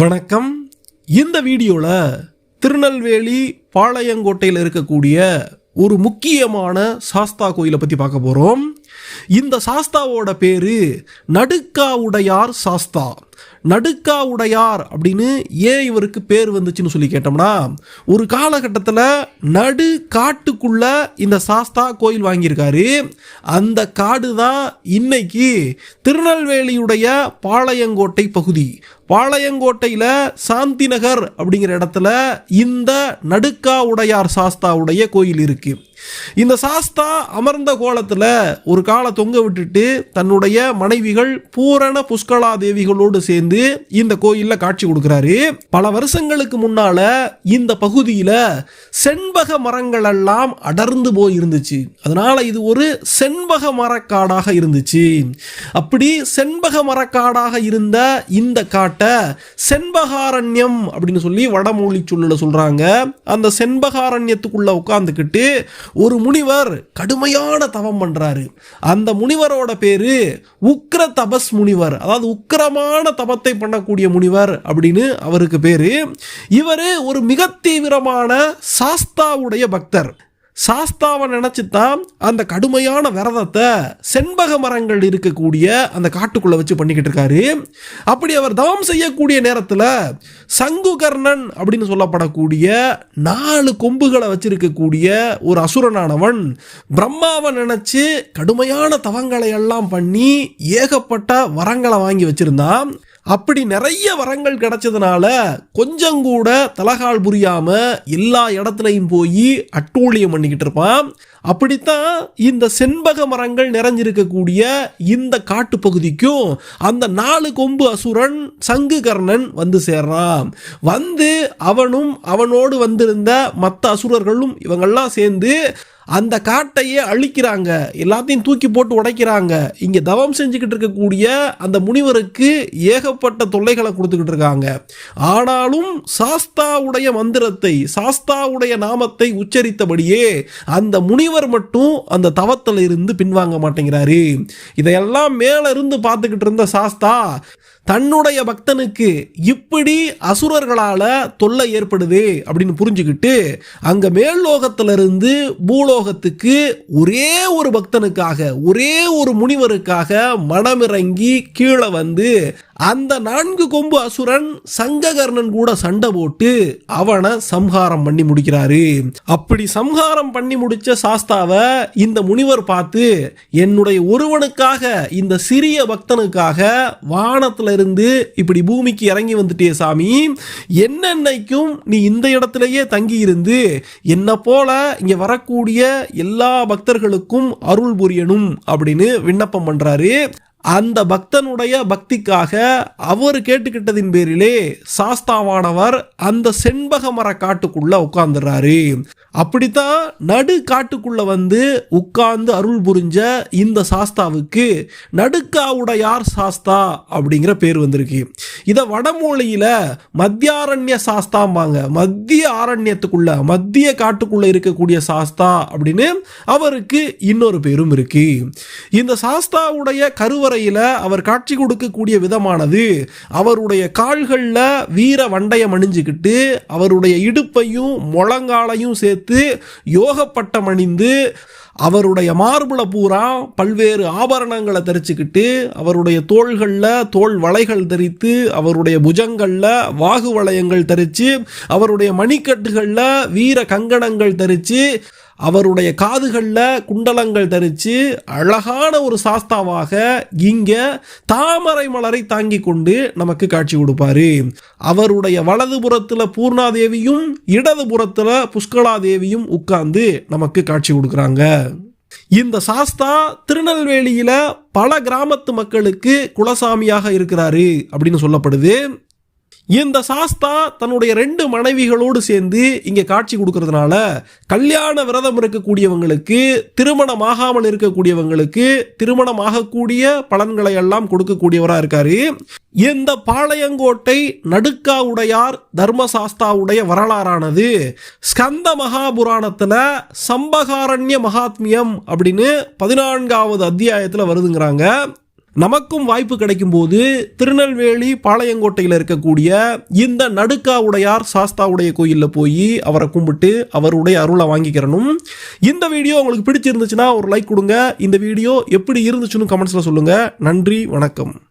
வணக்கம். இந்த வீடியோவில் திருநெல்வேலி பாளையங்கோட்டையில் இருக்கக்கூடிய ஒரு முக்கியமான சாஸ்தா கோயிலை பற்றி பார்க்க போகிறோம் இந்த சாஸ்தாவோட பேர் நடுக்காவுடையார் சாஸ்தா. நடுக்கா உடையார் அப்படின்னு ஏன் இவருக்கு பேர் வந்துச்சுன்னு சொல்லி கேட்டோம்னா ஒரு காலகட்டத்தில் நடு காட்டுக்குள்ள இந்த சாஸ்தா கோயில் வாங்கியிருக்காரு. அந்த காடு தான் இன்னைக்கு திருநெல்வேலியுடைய பாளையங்கோட்டை பகுதி. பாளையங்கோட்டையில் சாந்தி நகர் அப்படிங்கிற இடத்துல இந்த நடுக்கா உடையார் சாஸ்தாவுடைய கோயில் இருக்கு. இந்த சாஸ்தா அமர்ந்த கோலத்தில் ஒரு காலை தொங்க விட்டுட்டு தன்னுடைய மனைவிகள் பூரண புஷ்கலா தேவிகளோடு சேர்ந்து இந்த கோயிலில் காட்சி கொடுக்குறாரு. பல வருஷங்களுக்கு முன்னால இந்த பகுதியில் செண்பக மரங்கள் எல்லாம் அடர்ந்து போய் இருந்துச்சு அதனால இது ஒரு செண்பக மரக்காடாக இருந்துச்சு. அப்படி செண்பக மரக்காடாக இருந்த இந்த காட்டை செண்பகாரண்யம் அப்படின்னு சொல்லி வடமொழி சொல்லல சொல்றாங்க. அந்த செண்பகாரண்யத்துக்குள்ள உட்காந்துக்கிட்டு ஒரு முனிவர் கடுமையான தவம் பண்றாரு. அந்த முனிவரோட பேரு உக்ர தபஸ் முனிவர். அதாவது உக்கிரமான தபத்தை பண்ணக்கூடிய முனிவர் அப்படின்னு அவருக்கு பேரு. இவர் ஒரு மிக தீவிரமான சாஸ்தாவுடைய பக்தர். சாஸ்தாவை நினைச்சு தான் அந்த கடுமையான விரதத்தை செண்பக மரங்கள் இருக்கக்கூடிய அந்த காட்டுக்குள்ளே வச்சு பண்ணிக்கிட்டு இருக்காரு. அப்படி அவர் தவம் செய்யக்கூடிய நேரத்தில் சங்குகர்ணன் அப்படின்னு சொல்லப்படக்கூடிய நாலு கொம்புகளை வச்சிருக்கக்கூடிய ஒரு அசுரனானவன் பிரம்மாவை நினைச்சு கடுமையான தவங்களை எல்லாம் பண்ணி ஏகப்பட்ட வரங்களை வாங்கி வச்சிருந்தான். அப்படி நிறைய வரங்கள் கிடைச்சதுனால கொஞ்சம் கூட தலகால் புரியாம எல்லா இடத்துலையும் போய் அட்டூழியம் பண்ணிக்கிட்டு இருப்பான். அப்படித்தான் இந்த செண்பக மரங்கள் நிறைஞ்சிருக்கக்கூடிய இந்த காட்டு பகுதிக்கும் அந்த நாலு கொம்பு அசுரன் சங்கு கர்ணன் வந்து சேர்றான். வந்து அவனும் அவனோடு வந்திருந்த மற்ற அசுரர்களும் இவங்கெல்லாம் சேர்ந்து அந்த காட்டையே அழிக்கிறாங்க. எல்லாத்தையும் தூக்கி போட்டு உடைக்கிறாங்க. இங்கே தவம் செஞ்சுக்கிட்டு இருக்கக்கூடிய அந்த முனிவருக்கு ஏகப்பட்ட தொல்லைகளை கொடுத்துக்கிட்டு இருக்காங்க. ஆனாலும் சாஸ்தாவுடைய மந்திரத்தை சாஸ்தாவுடைய நாமத்தை உச்சரித்தபடியே அந்த முனிவர் மட்டும் அந்த தவத்தில் இருந்து பின்வாங்க மாட்டேங்கிறாரு. இதையெல்லாம் மேல இருந்து பார்த்துக்கிட்டு இருந்த சாஸ்தா தன்னுடைய பக்தனுக்கு இப்படி அசுரர்களால் தொல்லை ஏற்படுது அப்படின்னு புரிஞ்சுக்கிட்டு அங்கே மேல்லோகத்திலிருந்து பூலோகத்துக்கு ஒரே ஒரு பக்தனுக்காக ஒரே ஒரு முனிவருக்காக மனமிறங்கி கீழே வந்து அந்த நான்கு கொம்பு அசுரன் சங்ககர்ணன் கூட சண்டை போட்டு அவனை சம்ஹாரம் பண்ணி முடிக்கிறாரு. அப்படி சம்ஹாரம் பண்ணி முடிச்ச சாஸ்தாவை இந்த முனிவர் பார்த்து என்னுடைய ஒருவனுக்காக இந்த சிறிய பக்தனுக்காக வானத்துல இருந்து இப்படி பூமிக்கு இறங்கி வந்துட்டே சாமி. என்னென்னைக்கும் நீ இந்த இடத்துலயே தங்கி இருந்து என்ன போல இங்க வரக்கூடிய எல்லா பக்தர்களுக்கும் அருள் புரியணும் அப்படின்னு விண்ணப்பம் பண்றாரு. அந்த பக்தனுடைய பக்திக்காக அவர் கேட்டுக்கிட்டதின் பேரிலே சாஸ்தாவானவர் அந்த செண்பக மர காட்டுக்குள்ள உட்கார்ந்துறாரு. அப்படித்தான் நடு காட்டுக்குள்ள வந்து உட்கார்ந்து அருள் புரிஞ்ச இந்த சாஸ்தாவுக்கு நடுக்காவுடையார் சாஸ்தா அப்படிங்கிற பேர் வந்திருக்கு. இதை வடமொழியில மத்தியாரண்ய சாஸ்தாம்பாங்க. மத்திய ஆரண்யத்துக்குள்ள மத்திய காட்டுக்குள்ள இருக்கக்கூடிய சாஸ்தா அப்படின்னு அவருக்கு இன்னொரு பேரும் இருக்கு. இந்த சாஸ்தாவுடைய கருவறையில அவர் காட்சி கொடுக்கக்கூடிய விதமானது அவருடைய கால்களில் வீர வண்டையம் அணிஞ்சுக்கிட்டு அவருடைய இடுப்பையும் முழங்காலையும் சேர்த்து யோக பட்டம் அணிந்து அவருடைய மார்புல பூரா பல்வேறு ஆபரணங்களை தரிச்சுக்கிட்டு அவருடைய தோள்களில் தோல் வளைகள் தரித்து அவருடைய புஜங்களில் வாகு வளையங்கள் தரித்து அவருடைய மணிக்கட்டுகளில் வீர கங்கணங்கள் தரித்து அவருடைய காதுகளில் குண்டலங்கள் தரித்து அழகான ஒரு சாஸ்தாவாக இங்கே தாமரை மலரை தாங்கி கொண்டு நமக்கு காட்சி கொடுப்பாரு. அவருடைய வலது புறத்தில் பூர்ணாதேவியும் இடது புறத்தில் புஷ்கலாதேவியும் உட்கார்ந்து நமக்கு காட்சி கொடுக்குறாங்க. இந்த சாஸ்தா திருநெல்வேலியில பல கிராமத்து மக்களுக்கு குலசாமியாக இருக்கிறாரு அப்படின்னு சொல்லப்படுது. இந்த சாஸ்தா தன்னுடைய ரெண்டு மனைவிகளோடு சேர்ந்து இங்கே காட்சி கொடுக்கறதுனால கல்யாண விரதம் இருக்கக்கூடியவங்களுக்கு திருமணம் ஆகாமல் இருக்கக்கூடியவங்களுக்கு திருமணம் ஆகக்கூடிய பலன்களை எல்லாம் கொடுக்கக்கூடியவராக இருக்காரு. இந்த பாளையங்கோட்டை நடுக்காவுடையார் தர்மசாஸ்தாவுடைய வரலாறானது. ஸ்கந்த மகாபுராணத்தில் சம்பகாரண்ய மகாத்மியம் அப்படின்னு பதினான்காவது அத்தியாயத்தில் வருதுங்கிறாங்க. நமக்கும் வாய்ப்பு கிடைக்கும் போது திருநெல்வேலி பாளையங்கோட்டையில் இருக்கக்கூடிய இந்த நடுக்கா உடையார் சாஸ்தாவுடைய கோயிலில் போய் அவரை கும்பிட்டு அவருடைய அருளை வாங்கிக்கிறணும் இந்த வீடியோ உங்களுக்கு பிடிச்சிருந்துச்சுன்னா ஒரு லைக் கொடுங்க. இந்த வீடியோ எப்படி இருந்துச்சுன்னு கமெண்ட்ஸில் சொல்லுங்கள் நன்றி வணக்கம்.